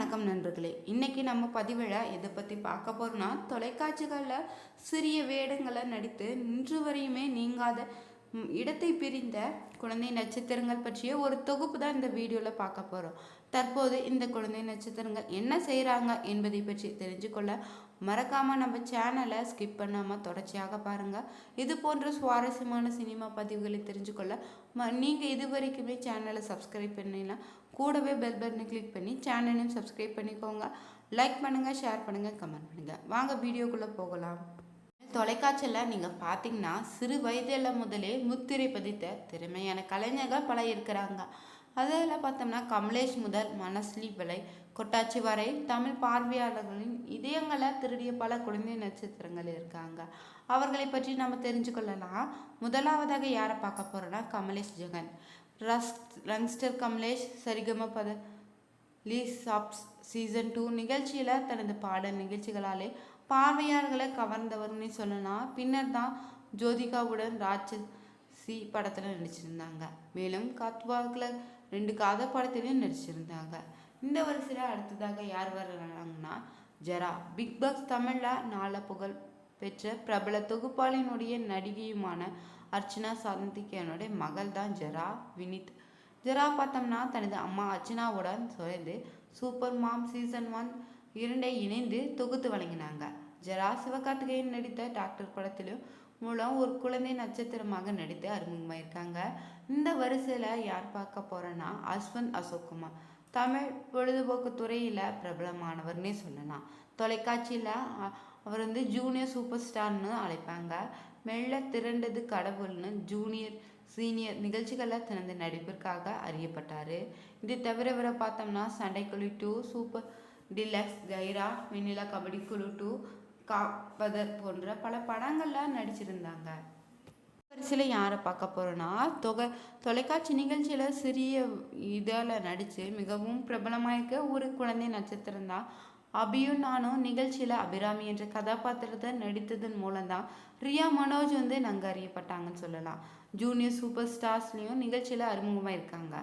வணக்கம் நண்பர்களே. இன்னைக்கு நம்ம பதிவில் எதை பற்றி பார்க்க போகிறோன்னா தொலைக்காட்சிகளில் சிறிய வேடங்களை நடித்து இன்று வரையுமே நீங்காத இடத்தை பிரிந்த குழந்தை நட்சத்திரங்கள் பற்றிய ஒரு தொகுப்பு தான் இந்த வீடியோவில் பார்க்க போகிறோம் தற்போது இந்த குழந்தை நட்சத்திரங்கள் என்ன செய்கிறாங்க என்பதை பற்றி தெரிஞ்சுக்கொள்ள மறக்காமல் நம்ம சேனலை ஸ்கிப் பண்ணாமல் தொடர்ச்சியாக பாருங்கள் இது போன்ற சுவாரஸ்யமான சினிமா பதிவுகளை தெரிஞ்சுக்கொள்ள ம நீங்கள் இது வரைக்குமே சேனலை சப்ஸ்கிரைப் பண்ணலாம் கூடவே பெல் பட்டனை கிளிக் பண்ணி சேனலையும் சப்ஸ்கிரைப் பண்ணிக்கோங்க. லைக் பண்ணுங்கள் ஷேர் பண்ணுங்கள் கமெண்ட் பண்ணுங்கள் வாங்க வீடியோக்குள்ளே போகலாம். தொலைக்காட்சியில் நீங்கள் பார்த்தீங்கன்னா சிறு வயதில் முதலே முத்திரை பதித்த திறமையான கலைஞர்கள் பல இருக்கிறாங்க. அதில் பார்த்தோம்னா கமலேஷ் முதல் மனஸ்லி விலை. கொட்டாச்சி வரை தமிழ் பார்வையாளர்களின் இதயங்களை திருடிய பல குழந்தை நட்சத்திரங்கள் இருக்காங்க. அவர்களை பற்றி நம்ம தெரிஞ்சு கொள்ளலாம். முதலாவதாக யாரை பார்க்க போகிறோன்னா கமலேஷ் ஜெகன். ரஸ் ரங்ஸ்டர் கமலேஷ் சரிகம பத லீ சாப்ஸ் சீசன் டூ நிகழ்ச்சியில் தனது பாடல் நிகழ்ச்சிகளாலே பார்வையாளர்களை கவர்ந்தவர்னு சொல்லலாம். பின்னர் தான் ஜோதிகாவுடன் ராட்சசி படத்தில் நடிச்சிருந்தாங்க. மேலும் கத்வாக்கில் ரெண்டு கதை நடிச்சிருந்தாங்க. இந்த வரிசையில் அடுத்ததாக யார் வர்றாங்கன்னா ஜெரா. பிக் பாஸ் தமிழில் நால புகழ் பெற்ற பிரபல தொகுப்பாளினுடைய நடிகையுமான அர்ச்சனா சந்திக்கனுடைய மகள் தான் ஜெரா வினித். ஜெரா பார்த்தோம்னா தனது அம்மா அர்ச்சனாவுடன் சேர்ந்து சூப்பர் மாம் சீசன் ஒன் இரண்டை இணைந்து தொகுத்து வழங்கினாங்க. ஜெரா சிவகார்த்திகேயன் நடித்த டாக்டர் படத்திலும் மூலம் ஒரு குழந்தை நட்சத்திரமாக நடித்து அறிமுகமாயிருக்காங்க. இந்த வரிசையில் யார் பார்க்க போறேன்னா அஸ்வந்த் அசோக்குமார் தமிழ் பொழுதுபோக்கு துறையில் பிரபலமானவர்னே சொல்லலாம். தொலைக்காட்சியில் அவர் வந்து ஜூனியர் சூப்பர் ஸ்டார்னு அழைப்பாங்க. மெல்ல திரண்டது கடவுள்னு ஜூனியர் சீனியர் நிகழ்ச்சிகளில் தனது நடிப்பிற்காக அறியப்பட்டார். இது தவிர இவரை பார்த்தோம்னா சண்டைக்குழு டூ சூப்பர் டிலக்ஸ் கைரா வெண்ணிலா கபடி குழு டூ காப்பதர் போன்ற பல படங்களில் நடிச்சிருந்தாங்க. வரிசையில் யாரை பார்க்க போகிறோன்னா தொகை தொலைக்காட்சி நிகழ்ச்சியில் சிறிய இதில் நடித்து மிகவும் பிரபலமாயிருக்க ஒரு குழந்தை நட்சத்திரம் தான் அபியும் நானும் நிகழ்ச்சியில் அபிராமி என்ற கதாபாத்திரத்தை நடித்ததன் மூலம்தான் ரியா மனோஜ் வந்து நங்கு அறியப்பட்டாங்கன்னு சொல்லலாம். ஜூனியர் சூப்பர் ஸ்டார்ஸ்லேயும் நிகழ்ச்சியில் அறிமுகமாக இருக்காங்க.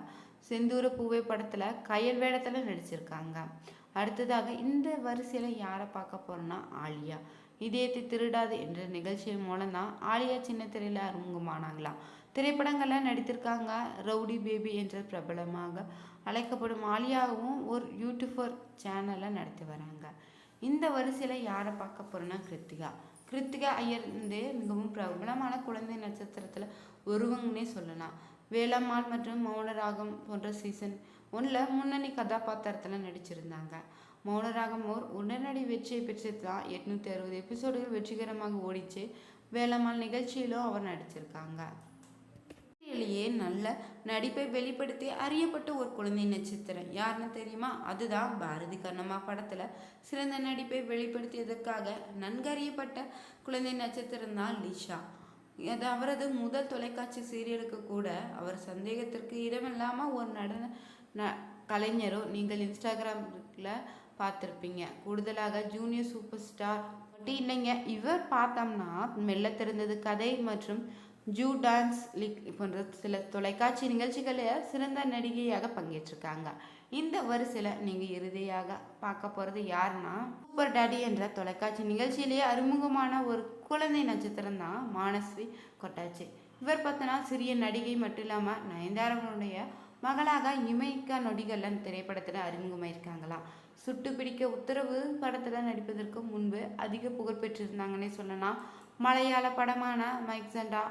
செந்தூர பூவை படத்தில் கயல் வேடத்தில் நடிச்சிருக்காங்க. அடுத்ததாக இந்த வரிசையில் யாரை பார்க்க போகிறோன்னா ஆலியா. இதயத்தை திருடாது என்ற நிகழ்ச்சியின் மூலம் தான் ஆலியா சின்ன திரையில் அறிமுகமானாங்களாம் திரைப்படங்களில் நடித்திருக்காங்க ரவுடி பேபி என்ற பிரபலமாக அழைக்கப்படும் ஆலியாவும் ஒரு யூடியூபர் சேனலை நடத்தி வராங்க. இந்த வரிசையில் யாரை பார்க்க போகிறோன்னா கிருத்திகா. கிருத்திகா ஐயர் வந்து மிகவும் பிரபலமான குழந்தை நட்சத்திரத்தில் ஒருவங்கன்னே சொல்லலாம். வேளம்மாள் மற்றும் மௌனராகம் போன்ற சீசன் ஒன்றில் முன்னணி கதாபாத்திரத்தில் நடிச்சிருந்தாங்க. மௌனராகம் ஓர் உடனடி வெற்றியை பெற்று தான் எட்நூற்றி அறுபது எபிசோடுகள் வெற்றிகரமாக ஓடிச்சு. வேளம்மாள் நிகழ்ச்சியிலும் அவர் நடிச்சிருக்காங்க. நல்ல நடிப்பை வெளிப்படுத்தி அறியப்பட்ட ஒரு குழந்தை நட்சத்திரம். யாருன்னு தெரியுமா? அதுதான் பாரதி கண்ணம்மா படத்துல சிறந்த நடிப்பை வெளிப்படுத்தியதற்காக நன்கறியப்பட்ட குழந்தை நட்சத்திரம் தான் லிஷா. அது அவரது முதல் தொலைக்காட்சி சீரியலுக்கு கூட அவர் சந்தேகத்திற்கு இடமில்லாமல் ஒரு நடன ந கலைஞரோ நீங்கள் இன்ஸ்டாகிராமில் பார்த்துருப்பீங்க. கூடுதலாக ஜூனியர் சூப்பர் ஸ்டார் மட்டும் இல்லைங்க இவர் பார்த்தோம்னா மெல்ல திறந்தது கதை மற்றும் ஜூ டான்ஸ் லீக் போன்ற சில தொலைக்காட்சி நிகழ்ச்சிகளில் சிறந்த நடிகையாக பங்கேற்றிருக்காங்க. இந்த வரிசையில் நீங்கள் இறுதியாக பார்க்க போகிறது யாருன்னா சூப்பர் டாடி என்ற தொலைக்காட்சி நிகழ்ச்சியிலேயே அறிமுகமான ஒரு குழந்தை நட்சத்திரம் தான் மானஸ்வி கொட்டாச்சி. இவர் பார்த்தோன்னா சிறிய நடிகை மட்டும் இல்லாமல் நயன்தாராவுடைய மகளாக இமைக்கா நொடிகள்ல திரைப்படத்தில் அறிமுகமாயிருக்காங்களாம் சுட்டு பிடிக்க உத்தரவு படத்தில் நடிப்பதற்கு முன்பு அதிக புகழ் பெற்றிருந்தாங்கன்னே சொல்லலாம். மலையாள படமான மைக்சண்டா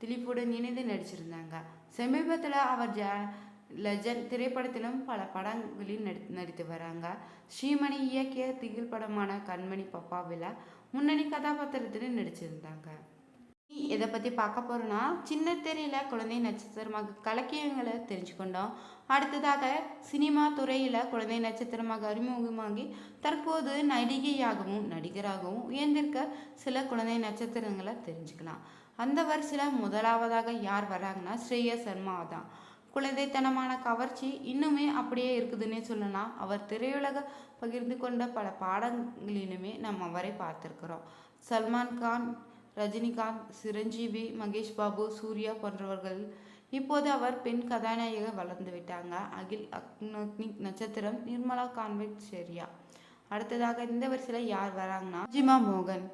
திலீப்புடன் இணைந்து நடிச்சிருந்தாங்க. சமீபத்தில் அவர் ஜ லெஜண்ட் திரைப்படத்திலும் பல படங்களில் நடி நடித்து வராங்க. ஸ்ரீமணி இயக்கிய திகில் படமான கண்மணி பப்பாவில் முன்னணி கதாபாத்திரத்திலும் நடிச்சிருந்தாங்க. எதை பற்றி பார்க்க போகிறோன்னா சின்ன தெரியல குழந்தை நட்சத்திரமாக கலக்கியங்களை தெரிஞ்சுக்கொண்டோம். அடுத்ததாக சினிமா துறையில் குழந்தை நட்சத்திரமாக அறிமுகமாகி தற்போது நடிகையாகவும் நடிகராகவும் உயர்ந்திருக்க சில குழந்தை நட்சத்திரங்களை தெரிஞ்சுக்கலாம். அந்த வரிசையில் முதலாவதாக யார் வராங்கன்னா ஸ்ரேயா சர்மா தான். குழந்தைத்தனமான கவர்ச்சி இன்னுமே அப்படியே இருக்குதுன்னே சொல்லலாம். அவர் திரையுலக பகிர்ந்து கொண்ட பல பாடங்களிலுமே நம்ம அவரை பார்த்துருக்குறோம். சல்மான் கான் ரஜினிகாந்த் சிரஞ்சீவி மகேஷ் பாபு சூர்யா போன்றவர்கள். இப்போது அவர் பெண் கதாநாயக வளர்ந்து விட்டாங்க. அகில் அக்னி நட்சத்திரம் நிர்மலா கான்வெக்ட் சரியா அடுத்ததாக இந்த வரிசையில் யார் வராங்கன்னா ஜிமா மோகன்.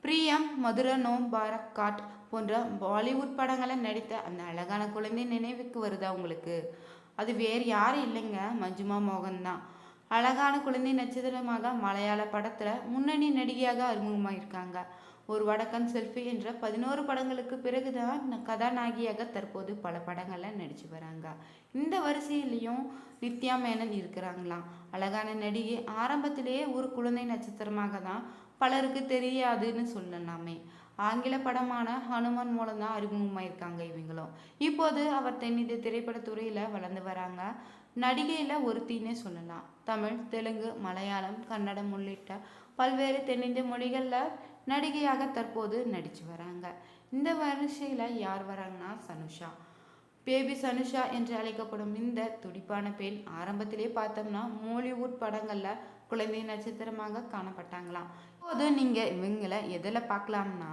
பிரியம் மதுர நோம் பாரக் காட் போன்ற பாலிவுட் படங்களை நடித்த அந்த அழகான குழந்தை நினைவுக்கு வருதா உங்களுக்கு? அது வேறு யாரும் இல்லைங்க. மஞ்சுமா மோகன் தான். அழகான குழந்தை நட்சத்திரமாக மலையாள படத்தில் முன்னணி நடிகையாக அறிமுகமாயிருக்காங்க. ஒரு வடக்கன் செல்ஃபி என்ற பதினோரு படங்களுக்கு பிறகுதான் கதாநாயகியாக தற்போது பல படங்களில் நடிச்சு வராங்க. இந்த வரிசையிலையும் நித்யா மேனன் இருக்கிறாங்களாம். அழகான நடிகை. ஆரம்பத்திலேயே ஒரு குழந்தை நட்சத்திரமாக தான் பலருக்கு தெரியாதுன்னு சொல்லலாமே. ஆங்கில படமான ஹனுமான் மூலம் தான் அறிமுகமாயிருக்காங்க இவங்களும். இப்போது அவர் தென்னிந்திய திரைப்படத்துறையில் வளர்ந்து வராங்க. நடிகையில் ஒருத்தின்னே சொல்லலாம். தமிழ் தெலுங்கு மலையாளம் கன்னடம் உள்ளிட்ட பல்வேறு தென்னிந்திய மொழிகளில் நடிகையாக தற்போது நடித்து வராங்க. இந்த வரிசையில் யார் வராங்கன்னா சனுஷா. பேபி சனுஷா என்று அழைக்கப்படும் இந்த துடிப்பான பெண் ஆரம்பத்திலே பார்த்தோம்னா மோலிவுட் படங்களில் குழந்தை நட்சத்திரமாக காணப்பட்டாங்களாம். இப்போது நீங்கள் இவங்களை எதில் பார்க்கலாம்னா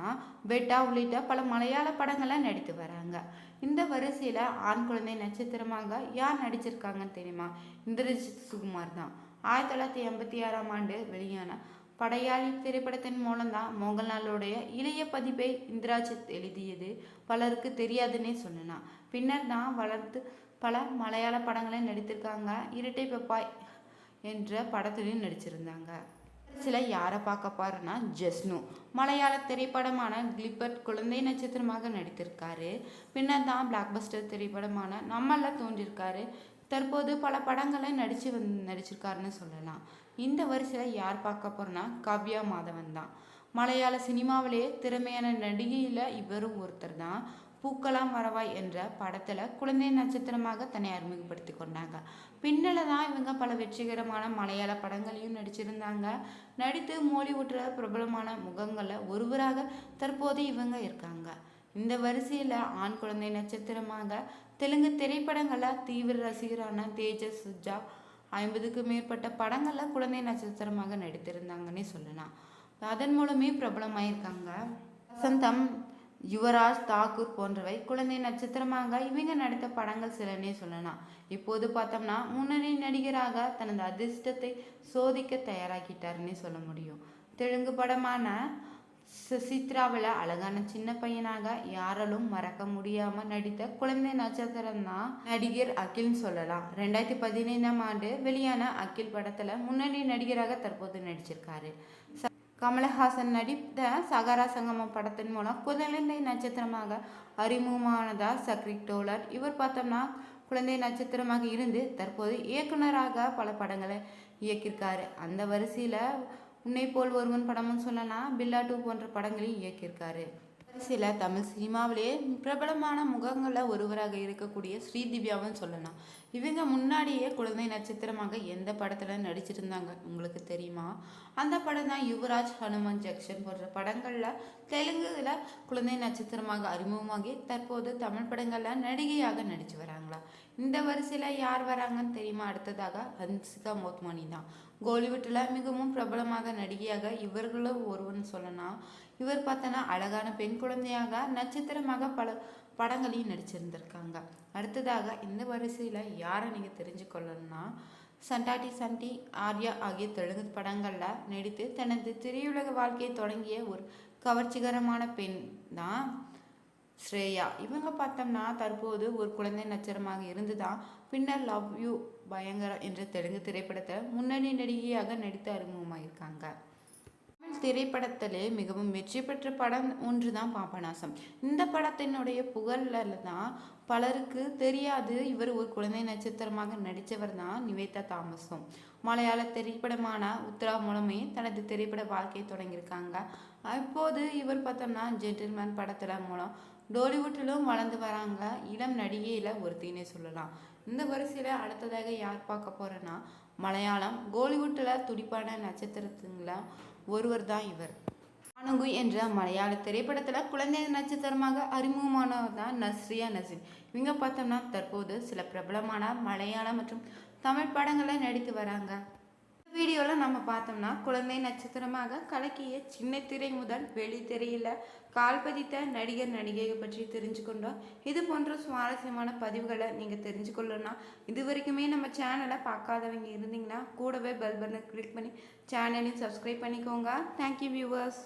பெட்டா உள்ளிட்ட பல மலையாள படங்களை நடித்து வராங்க. இந்த வரிசையில் ஆண் குழந்தை நட்சத்திரமாக யார் நடிச்சிருக்காங்கன்னு தெரியுமா? இந்திரஜித் சுகுமார் தான். ஆயிரத்தி தொள்ளாயிரத்தி எண்பத்தி ஆறாம் ஆண்டு வெளியான படையாளி திரைப்படத்தின் மூலம்தான் மோகன்லாலுடைய இளைய பதிப்பை இந்திராஜித் எழுதியது. பலருக்கு தெரியாதுன்னே சொல்லலாம். பின்னர் தான் வளர்த்து பல மலையாள படங்களை நடித்திருக்காங்க. இரட்டை பெப்பாய் என்ற படத்திலையும் நடிச்சிருந்தாங்க. சில யாரை பார்க்க பாருன்னா ஜஸ்னு. மலையாள திரைப்படமான கிளிபர்ட் குழந்தை நட்சத்திரமாக நடித்திருக்காரு. பின்னர் தான் பிளாக் பஸ்டர் திரைப்படமான நம்மள தோன்றியிருக்காரு. தற்போது பல படங்களை நடித்து வந் நடிச்சிருக்காருன்னு சொல்லலாம். இந்த வரிசையில் யார் பார்க்க போகிறோன்னா காவ்யா மாதவன் தான். மலையாள சினிமாவிலேயே திறமையான நடிகையில் இவரும் ஒருத்தர் தான். பூக்கலாம் வரவாய் என்ற படத்தில் குழந்தை நட்சத்திரமாக தன்னை அறிமுகப்படுத்தி கொண்டாங்க. பின்னல தான் இவங்க பல வெற்றிகரமான மலையாள படங்களையும் நடிச்சிருந்தாங்க. நடித்து மோலிவுட்டில் பிரபலமான முகங்களில் ஒருவராக தற்போது இவங்க இருக்காங்க. இந்த வரிசையில் ஆண் குழந்தை நட்சத்திரமாக தெலுங்கு திரைப்படங்களில் தீவிர ரசிகரான தேஜஸ் சுஜா ஐம்பதுக்கும் மேற்பட்ட படங்களில் குழந்தை நட்சத்திரமாக நடித்திருந்தாங்கன்னே சொல்லலாம். அதன் மூலமே பிரபலமாயிருக்காங்க. வசந்தம் யுவராஜ் தாக்கூர் போன்றவை குழந்தை நட்சத்திரமாக இவங்க நடித்த படங்கள் சிலனே சொல்லலாம். இப்போது பார்த்தோம்னா முன்னணி நடிகராக தனது அதிர்ஷ்டத்தை சோதிக்க தயாராக்கிட்டாருன்னே சொல்ல முடியும். தெலுங்கு படமான சித்ராவில் அழகான சின்ன பையனாக யாராலும் மறக்க முடியாம நடித்த குழந்தை நட்சத்திரம் தான் நடிகர் அகில்னு சொல்லலாம். ரெண்டாயிரத்தி பதினைந்தாம் ஆண்டு வெளியான அகில் படத்துல முன்னணி நடிகராக தற்போது நடிச்சிருக்காரு. ச- கமலஹாசன் நடித்த சகாரா சங்கமம் படத்தின் மூலம் குழந்தை நட்சத்திரமாக அறிமுகமானதா சக்ரிக் டோலர் இவர் பார்த்தோம்னா குழந்தை நட்சத்திரமாக இருந்து தற்போது இயக்குனராக பல படங்களை இயக்கியிருக்காரு. அந்த வரிசையில் உன்னை போல் ஒருவன் படமும் சொல்லலாம் பில்லா டூ போன்ற படங்களையும் இயக்கியிருக்காரு. சில தமிழ் சினிமாவிலேயே பிரபலமான முகங்களில் ஒருவராக இருக்கக்கூடிய ஸ்ரீதிவ்யாவும் சொல்லலாம். இவங்க முன்னாடியே குழந்தை நட்சத்திரமாக எந்த படத்தில் நடிச்சிருந்தாங்க உங்களுக்கு தெரியுமா? அந்த படம் தான் யுவராஜ் ஹனுமான் ஜங்ஷன் போன்ற படங்களில் தெலுங்குல குழந்தை நட்சத்திரமாக அறிமுகமாகி தற்போது தமிழ் படங்களில் நடிகையாக நடித்து வராங்களா? இந்த வரிசையில் யார் வராங்கன்னு தெரியுமா? அடுத்ததாக ஹன்சிகா மோத்மானி தான் கோலிவுட்டில் மிகவும் பிரபலமாக நடிகையாக இவர்களும் ஒருவன் சொல்லலாம் இவர் பார்த்தோன்னா அழகான பெண் குழந்தையாக நட்சத்திரமாக பல படங்களையும் நடிச்சிருந்திருக்காங்க. அடுத்ததாக இந்த வரிசையில் யாரை நீங்கள் தெரிஞ்சுக்கொள்ளணும்னா சண்டாட்டி சண்டி ஆர்யா ஆகிய தெலுங்கு படங்களில் நடித்து தனது திரையுலக வாழ்க்கையை தொடங்கிய ஒரு கவர்ச்சிகரமான பெண் தான் ஸ்ரேயா. இவங்க பார்த்தோம்னா தற்போது ஒரு குழந்தை நட்சத்திரமாக இருந்துதான். பின்னர் லவ் யூ பயங்கர என்ற தெலுங்கு திரைப்படத்தில் முன்னணி நடிகையாக நடித்து அறிமுகமாயிருக்காங்க. தமிழ் திரைப்படத்திலே மிகவும் வெற்றி பெற்ற படம் ஒன்று தான் பாபநாசம். இந்த படத்தினுடைய புகழில் தான் பலருக்கு தெரியாது. இவர் ஒரு குழந்தை நட்சத்திரமாக நடித்தவர் தான் நிவேதா தாமஸும். மலையாள திரைப்படமான உத்ரா மூலமே தனது திரைப்பட வாழ்க்கையை தொடங்கியிருக்காங்க. அப்போது இவர் பார்த்தோம்னா ஜென்டில்மேன் படத்தில் மூலம் டோலிவுட்டிலும் வளர்ந்து வராங்க இளம் நடிகையில் ஒருத்தினே சொல்லலாம். இந்த வரிசையில் அடுத்ததாக யார் பார்க்க போகிறேன்னா மலையாளம். கோலிவுட்டில் துடிப்பான நட்சத்திரத்துங்கள? ஒருவர் தான் இவர். அணுகு என்ற மலையாள திரைப்படத்தில் குழந்தை நட்சத்திரமாக அறிமுகமானவர் தான் நஸ்ரியா நசீம். இவங்க பார்த்தோம்னா தற்போது சில பிரபலமான மலையாளம் மற்றும் தமிழ் படங்களை நடித்து வராங்க. வீடியோவில் நம்ம பார்த்தோம்னா குழந்தை நட்சத்திரமாக கலக்கிய சின்ன திரை முதல் வெளித்திரையில் கால் பதித்த நடிகர் நடிகையை பற்றி தெரிஞ்சுக்கொண்டோம். இது போன்ற சுவாரஸ்யமான பதிவுகளை நீங்கள் தெரிஞ்சுக்கொள்ளணும்னா இது வரைக்குமே நம்ம சேனலை பார்க்காதவங்க இருந்தீங்கன்னா கூடவே பெல் பட்டனை கிளிக் பண்ணி சேனலையும் சப்ஸ்கிரைப் பண்ணிக்கோங்க. Thank you viewers